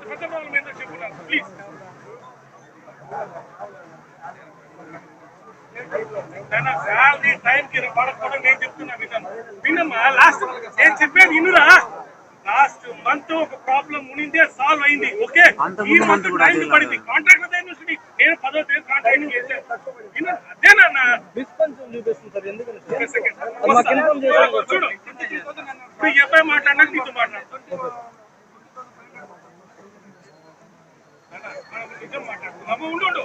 చెప్పున్నాను please salary టైంకి పడకపోవడం నేను చెప్తున్నా విన్నాను. విన్నమ్మా లాస్ట్ నేను చెప్పేది వినురా. లాస్ట్ మంత్ ఒక ప్రాబ్లం ఉనిందే సాల్వ్ అయింది. ఓకే ఈ మంత్ టైం అదే పడింది. కాంట్రాక్ట్ అదే చూసి నేను పదో తేదీ కాంట్రాక్ట్ చేశాను. డిస్పెన్షన్ చూపిస్తుంది సార్ కదా చూడు. ఇప్పుడు నీతో నిజం మాట్లాడుతున్నాము ఉండు.